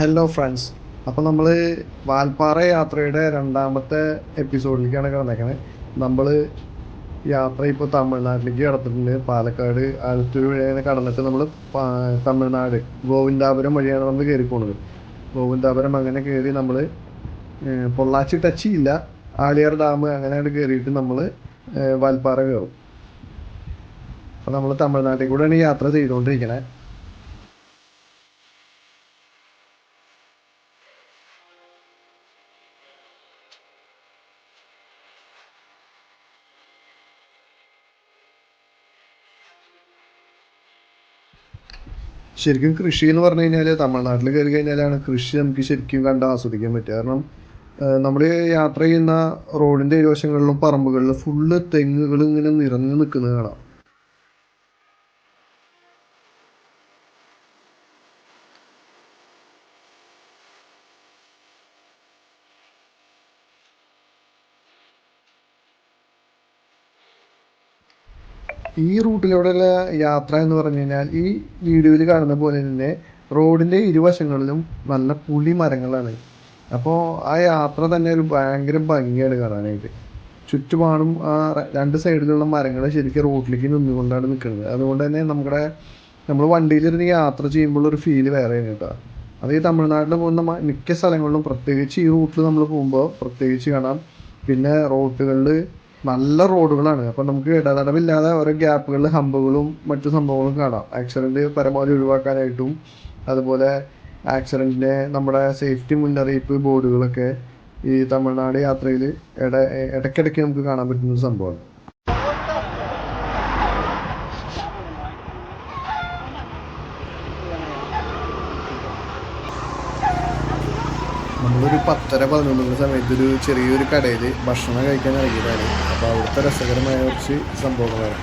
Hello friends അപ്പോൾ നമ്മൾ വാൽപ്പാറ യാത്രയുടെ രണ്ടാമത്തെ എപ്പിസോഡിലേക്കാണ് കിടന്നേക്കണത് നമ്മൾ യാത്ര ഇപ്പോൾ തമിഴ്നാട്ടിലേക്ക് കടത്തിട്ടുണ്ട് പാലക്കാട് ആലത്തൂർ വഴിയാണ് കടന്നിട്ട് നമ്മൾ തമിഴ്നാട് ഗോവിന്ദാപുരം വഴിയാണ് നമ്മൾ കയറി പോണത്. ഗോവിന്ദാപുരം അങ്ങനെ കയറി നമ്മൾ പൊള്ളാച്ചി ടച്ച് ഇല്ല. ആലിയാർ ഡാം അങ്ങനെയാണ് കയറിയിട്ട് നമ്മൾ വാൽപ്പാറ കയറും അപ്പോൾ നമ്മൾ തമിഴ്നാട്ടിൽ കൂടെയാണ് യാത്ര ചെയ്തുകൊണ്ടിരിക്കണേ ശരിക്കും കൃഷി എന്ന് പറഞ്ഞു കഴിഞ്ഞാൽ തമിഴ്നാട്ടിൽ കയറി കഴിഞ്ഞാലാണ് കൃഷി നമുക്ക് ശരിക്കും കണ്ട് ആസ്വദിക്കാൻ പറ്റുക. കാരണം നമ്മൾ യാത്ര ചെയ്യുന്ന റോഡിന്റെ ഇരുവശങ്ങളിലും പറമ്പുകളിലും ഫുള്ള് തെങ്ങുകൾ ഇങ്ങനെ നിറഞ്ഞു നിൽക്കുന്നത് കാണാം. ഈ റൂട്ടിലൂടെയുള്ള യാത്ര എന്ന് പറഞ്ഞു കഴിഞ്ഞാൽ ഈ വീഡിയോയിൽ കാണുന്ന പോലെ തന്നെ റോഡിന്റെ ഇരുവശങ്ങളിലും നല്ല പുളി മരങ്ങളാണ്. അപ്പോൾ ആ യാത്ര തന്നെ ഒരു ഭയങ്കര ഭംഗിയാണ് കാണാനായിട്ട്. ചുറ്റുപാടും ആ രണ്ട് സൈഡിലുള്ള മരങ്ങൾ ശരിക്കും റോഡിലേക്ക് നിന്നുകൊണ്ടാണ് നിൽക്കുന്നത്. അതുകൊണ്ട് തന്നെ നമ്മുടെ നമ്മൾ വണ്ടിയിലിരുന്ന് യാത്ര ചെയ്യുമ്പോൾ ഒരു ഫീൽ വേറെയാണ് കേട്ടോ. അത് ഈ തമിഴ്നാട്ടിൽ പോകുന്ന മിക്ക സ്ഥലങ്ങളിലും പ്രത്യേകിച്ച് ഈ റൂട്ടിൽ നമ്മൾ പോകുമ്പോൾ പ്രത്യേകിച്ച് കാണാം. പിന്നെ റോഡുകളിൽ നല്ല റോഡുകളാണ്. അപ്പം നമുക്ക് ഇടതടവില്ലാതെ ഓരോ ഗ്യാപ്പുകളിൽ ഹമ്പുകളും മറ്റു സംഭവങ്ങളും കാണാം. ആക്സിഡന്റ് പരമാവധി ഒഴിവാക്കാനായിട്ടും അതുപോലെ ആക്സിഡന്റിന്റെ നമ്മുടെ സേഫ്റ്റി മുന്നറിയിപ്പ് ബോർഡുകളൊക്കെ ഈ തമിഴ്നാട് യാത്രയിൽ ഇട ഇടയ്ക്കിടയ്ക്ക് നമുക്ക് കാണാൻ പറ്റുന്ന സംഭവമാണ്. പത്തര പതിനൊന്ന് മണി സമയത്ത് ഒരു ചെറിയൊരു കടയിൽ ഭക്ഷണം കഴിക്കാൻ ഇറങ്ങിയതാണ്. അപ്പോൾ അവിടുത്തെ രസകരമായ കുറച്ച് സംഭവങ്ങളാണ്.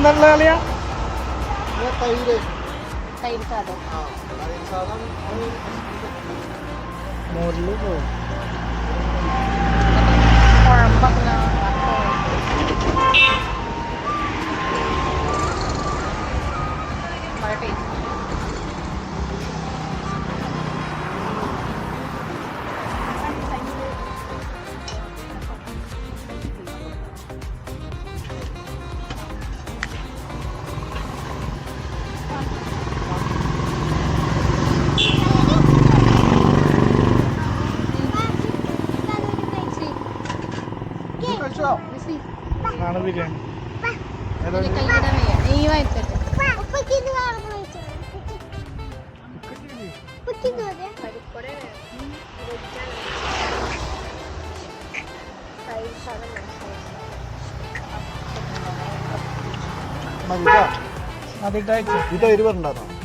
अंदर ले लिया ये तई रे तई का दो हां अरे साधन मोर लो को और बकना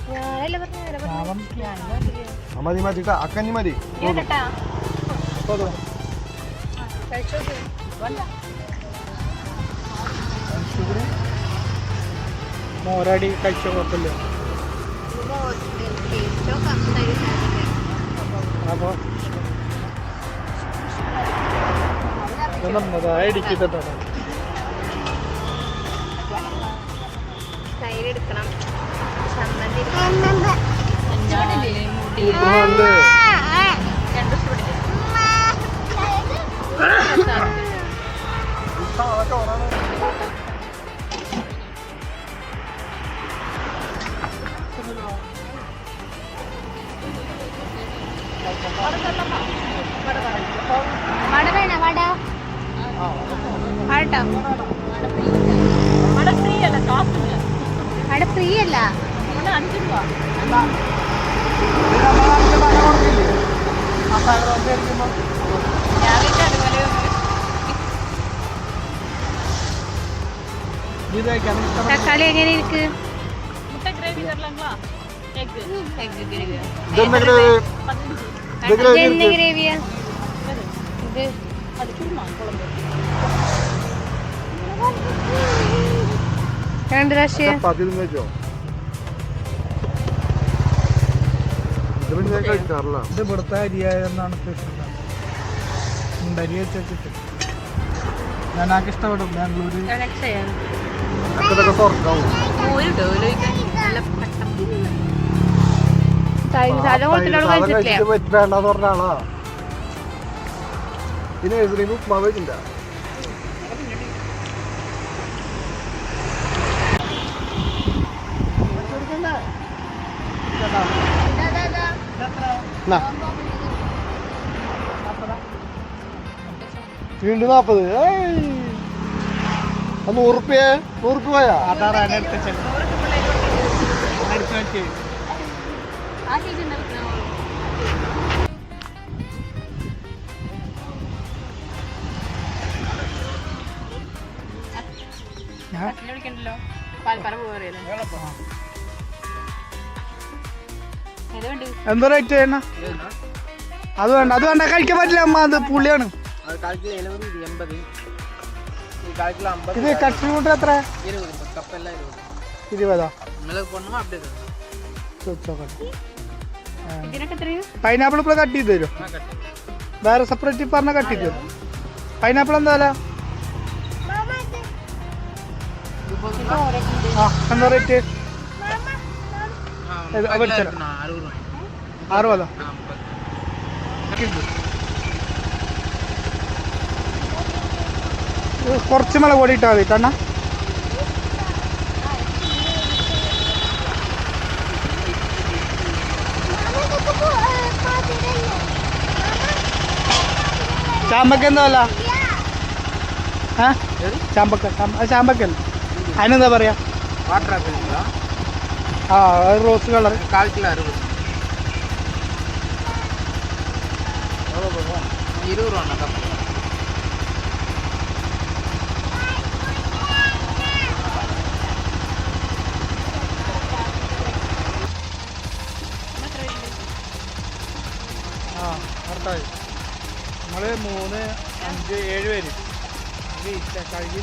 ഞാനല്ലേ പറഞ്ഞു മതി മതി. അക്കഞ്ഞി മതി. കഴിച്ചോ ഇപ്പൊ മോരടി കഴിച്ച കുഴപ്പമില്ല. അപ്പോൾ ഇടിക്കിട്ടോ തൈര് എടുക്കണം ചമ്മന്തി. തക്കാളി എങ്ങനെ ഇരിക്ക്? ഇത് ഇവിടുത്തെ അരിയായെന്നാണ് അരി ഞാൻ ആക്കിഷ്ടപ്പെടും ബാംഗ്ലൂർ വേണ്ടെന്ന് പറഞ്ഞ ആളാ. പിന്നെ ഉപ്മാവ്. വീണ്ടും നാപ്പത്. ഏയ്. നൂറുപ്യ പോയാ? എന്താ റേറ്റ് ചെയ്യണ? അത് വേണ്ട അത് വേണ്ട കഴിക്കാൻ പറ്റില്ല അമ്മ അത് പുള്ളിയാണ്. ഇത് കട്ടി കൂട്ട് എത്ര? ഇരുപതാ? ചോദിച്ചോക്കട്ടെ ഇതിനൊക്കെ എത്രയും? പൈനാപ്പിൾ ഇപ്പോൾ കട്ട് ചെയ്ത് തരും? വേറെ സെപ്പറേറ്റ് പറഞ്ഞ കട്ട് ചെയ്ത് തരും? പൈനാപ്പിൾ എന്താ വില ആ എന്താ റേറ്റ് അറുപതോ കുറച്ച് മുളക് പൊടി ഇട്ടാൽ മതി കണ്ണ. ചാമ്പക്ക എന്താ ആ ചാമ്പക്ക അതിനെന്താ പറയാ? ആ റോസ് കളർ. ഇരുപത് രൂപ അഞ്ച് ഏഴ് പേര്. കഴുകി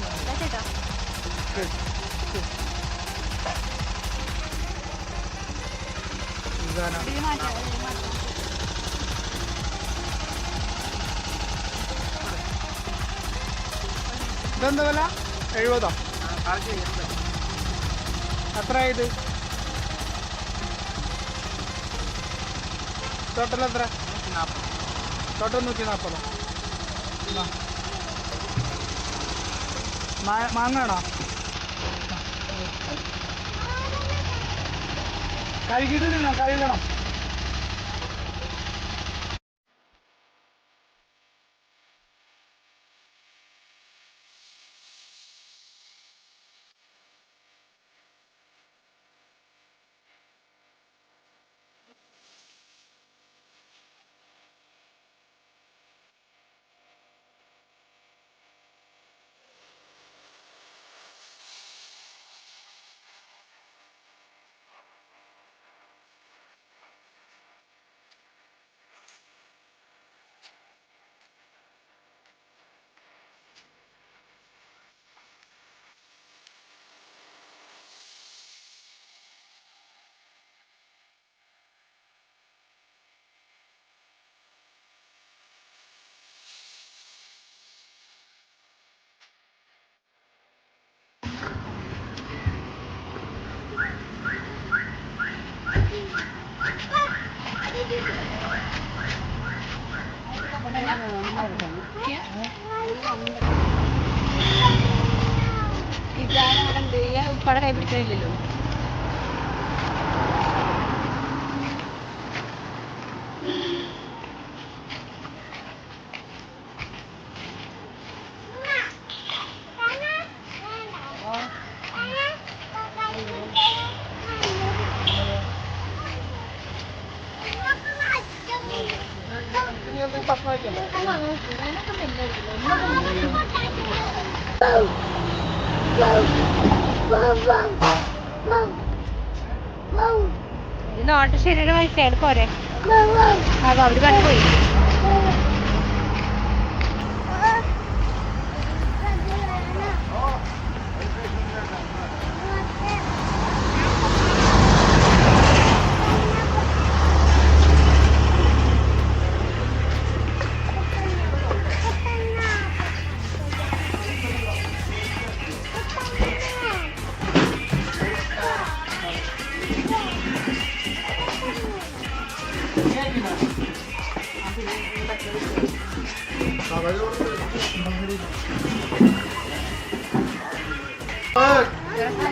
ഇതെന്താ വില? എഴുപതോ? എത്ര ഇത് ടോട്ടൽ എത്ര? ടോട്ടൽ നൂറ്റി നാൽപ്പതോ മാങ്ങാണോ കഴുകിയിട്ടില്ല കഴുകണം. ഇത് നോട്ട് ശരിയുടെ മനസ്സിലായി പോരെ. അവർ പറഞ്ഞു പോയി.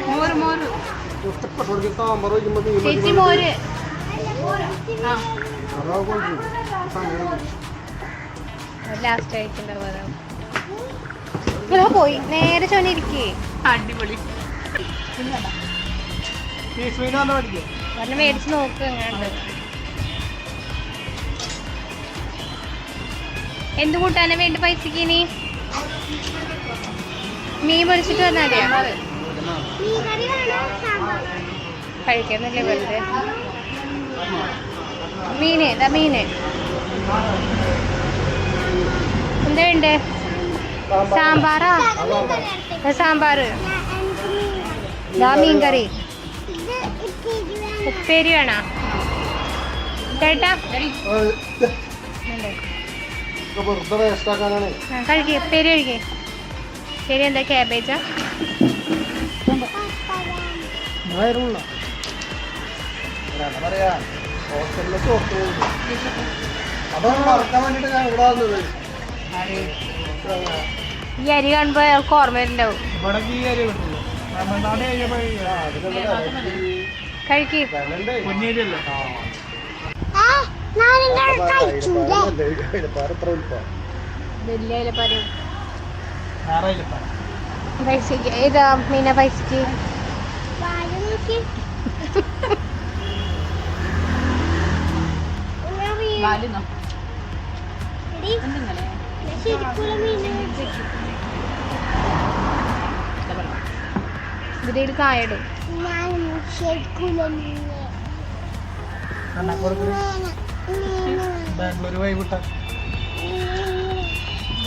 മോര് മോര് സാമ്പാർ ചേച്ചി മോര് ലാസ്റ്റ് ആയിട്ടുണ്ടാവും പോയി. നേരെ ചോനിരിക്കേ അടിപൊളി. മേടിച്ച് നോക്ക് എങ്ങാണ്ട്. എന്ത് കൂട്ടാനാ വേണ്ട പൈസക്ക് ഇനി? മീൻ പൊരിച്ചിട്ട് വന്നാൽ കഴിക്കുന്നില്ലേ വെറുതെ? മീന് ഇതാ മീന്. എന്താ വേണ്ടേ? സാമ്പാറാ? സാമ്പാറ്. ഇതാ മീൻ കറി ഉപ്പേരി വേണോ? ചേട്ടാ? കഴിക്കേ ഉപ്പേരി കഴിക്ക്. ഉപ്പേരി എന്താ ക്യാബേജാ ഈ അരി കാണുമ്പോ ഓർമ്മ വരുന്നുണ്ടാവും. കഴിക്കും. വലിയ പറയും പൈസക്ക് ഏതാ മീന പൈസക്ക് ഇതിൽ കായടും. ബാംഗ്ലൂർ വൈകിട്ട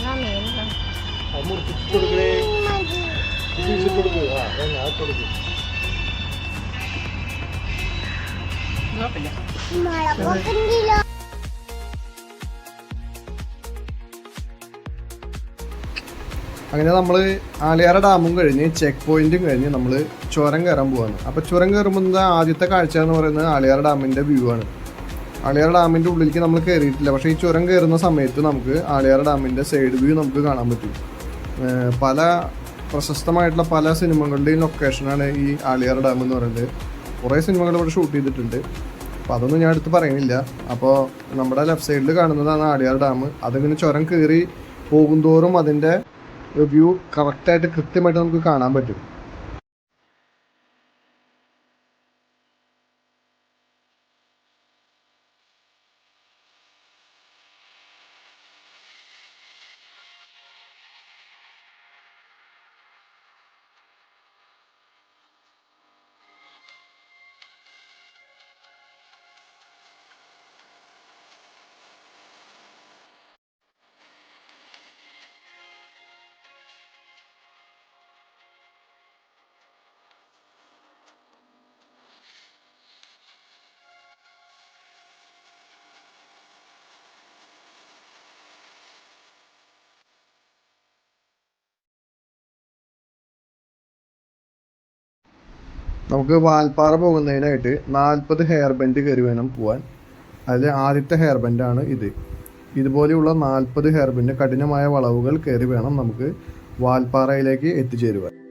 ആ മീൻ ആ അങ്ങനെ നമ്മൾ ആലിയാറ ഡാമും കഴിഞ്ഞ് ചെക്ക് പോയിന്റും കഴിഞ്ഞ് നമ്മൾ ചുരം കയറാൻ പോവാണ്. അപ്പോൾ ചുരം കയറുമ്പോൾ ആദ്യത്തെ കാഴ്ച എന്ന് പറയുന്നത് ആലിയാറ ഡാമിന്റെ വ്യൂ ആണ്. ആളിയാർ ഡാമിന്റെ ഉള്ളിലേക്ക് നമ്മൾ കയറിയിട്ടില്ല. പക്ഷേ ഈ ചുരം കയറുന്ന സമയത്ത് നമുക്ക് ആളിയാർ ഡാമിന്റെ സൈഡ് വ്യൂ നമുക്ക് കാണാൻ പറ്റും. പല പ്രശസ്തമായിട്ടുള്ള പല സിനിമകളുടെയും ലൊക്കേഷനാണ് ഈ ആളിയാർ ഡാം എന്ന് പറയുന്നത്. കുറേ സിനിമകൾ ഇവിടെ ഷൂട്ട് ചെയ്തിട്ടുണ്ട്. അപ്പോൾ അതൊന്നും ഞാൻ എടുത്ത് പറയുന്നില്ല. അപ്പോൾ നമ്മുടെ ലെഫ്റ്റ് സൈഡിൽ കാണുന്നതാണ് ആളിയാർ ഡാം. അതിങ്ങനെ ചുരം കയറി പോകുന്തോറും അതിന്റെ വ്യൂ കറക്റ്റായിട്ട് കൃത്യമായിട്ട് നമുക്ക് കാണാൻ പറ്റും. നമുക്ക് വാൽപ്പാറ പോകുന്നതിനായിട്ട് നാൽപ്പത് ഹെയർ ബെൻഡ് കയറി വേണം പോവാൻ. അതിൽ ആദ്യത്തെ ഹെയർ ബെൻഡാണ് ഇത്. ഇതുപോലെയുള്ള നാൽപ്പത് ഹെയർ ബെൻഡ് കഠിനമായ വളവുകൾ കയറി വേണം നമുക്ക് വാൽപ്പാറയിലേക്ക് എത്തിച്ചേരുവാൻ.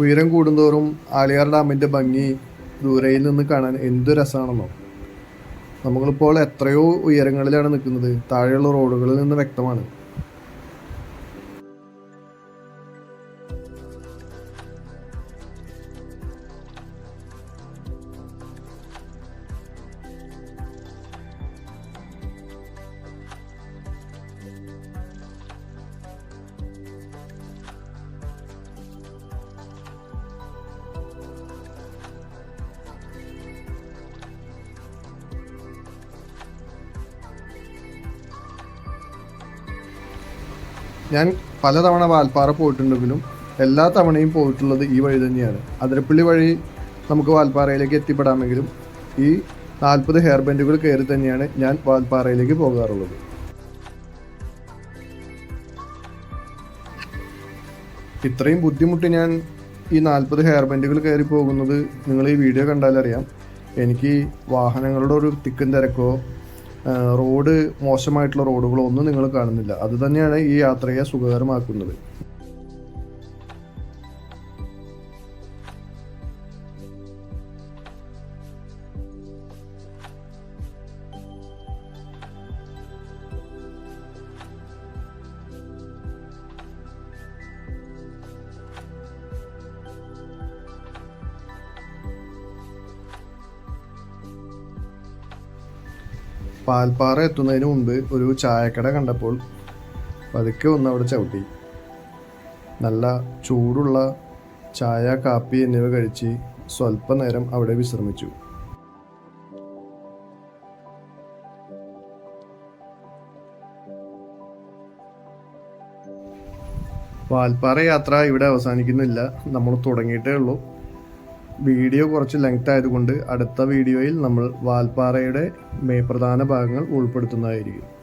ഉയരം കൂടുന്തോറും ആലിയാർ ഡാമിന്റെ ഭംഗി ദൂരയിൽ നിന്ന് കാണാൻ എന്തു രസമാണെന്നോ. നമ്മളിപ്പോൾ എത്രയോ ഉയരങ്ങളിലാണ് നിൽക്കുന്നത്. താഴെയുള്ള റോഡുകളിൽ നിന്ന് വ്യക്തമാണ്. ഞാൻ പലതവണ വാൽപ്പാറ പോയിട്ടുണ്ടെങ്കിലും എല്ലാ തവണയും പോയിട്ടുള്ളത് ഈ വഴി തന്നെയാണ്. അതിരപ്പള്ളി വഴി നമുക്ക് വാൽപ്പാറയിലേക്ക് എത്തിപ്പെടാമെങ്കിലും ഈ നാൽപ്പത് ഹെയർ ബെൻഡുകൾ കയറി തന്നെയാണ് ഞാൻ വാൽപ്പാറയിലേക്ക് പോകാറുള്ളത്. ഇത്രയും ബുദ്ധിമുട്ട് ഞാൻ ഈ നാൽപ്പത് ഹെയർ ബെൻഡുകൾ കയറി പോകുന്നത് നിങ്ങൾ ഈ വീഡിയോ കണ്ടാലറിയാം എനിക്ക് വാഹനങ്ങളുടെ ഒരു തിക്കും തിരക്കോ റോഡ് മോശമായിട്ടുള്ള റോഡുകളൊന്നും നിങ്ങൾ കാണുന്നില്ല. അത് തന്നെയാണ് ഈ യാത്രയെ സുഖകരമാക്കുന്നത്. പാൽപ്പാറ എത്തുന്നതിന് മുൻപ് ഒരു ചായക്കട കണ്ടപ്പോൾ പതുക്കെ ഒന്ന് അവിടെ ചവിട്ടി. നല്ല ചൂടുള്ള ചായ കാപ്പി എന്നിവ കഴിച്ച് സ്വല്പനേരം അവിടെ വിശ്രമിച്ചു. വാൽപ്പാറ യാത്ര ഇവിടെ അവസാനിക്കുന്നില്ല. നമ്മൾ തുടങ്ങിയിട്ടേ ഉള്ളൂ. വീഡിയോ കുറച്ച് ലെങ്ത് ആയതുകൊണ്ട് അടുത്ത വീഡിയോയിൽ നമ്മൾ വാൽപ്പാറയുടെ മേപ്രധാന ഭാഗങ്ങൾ ഉൾപ്പെടുത്തുന്നതായിരിക്കും.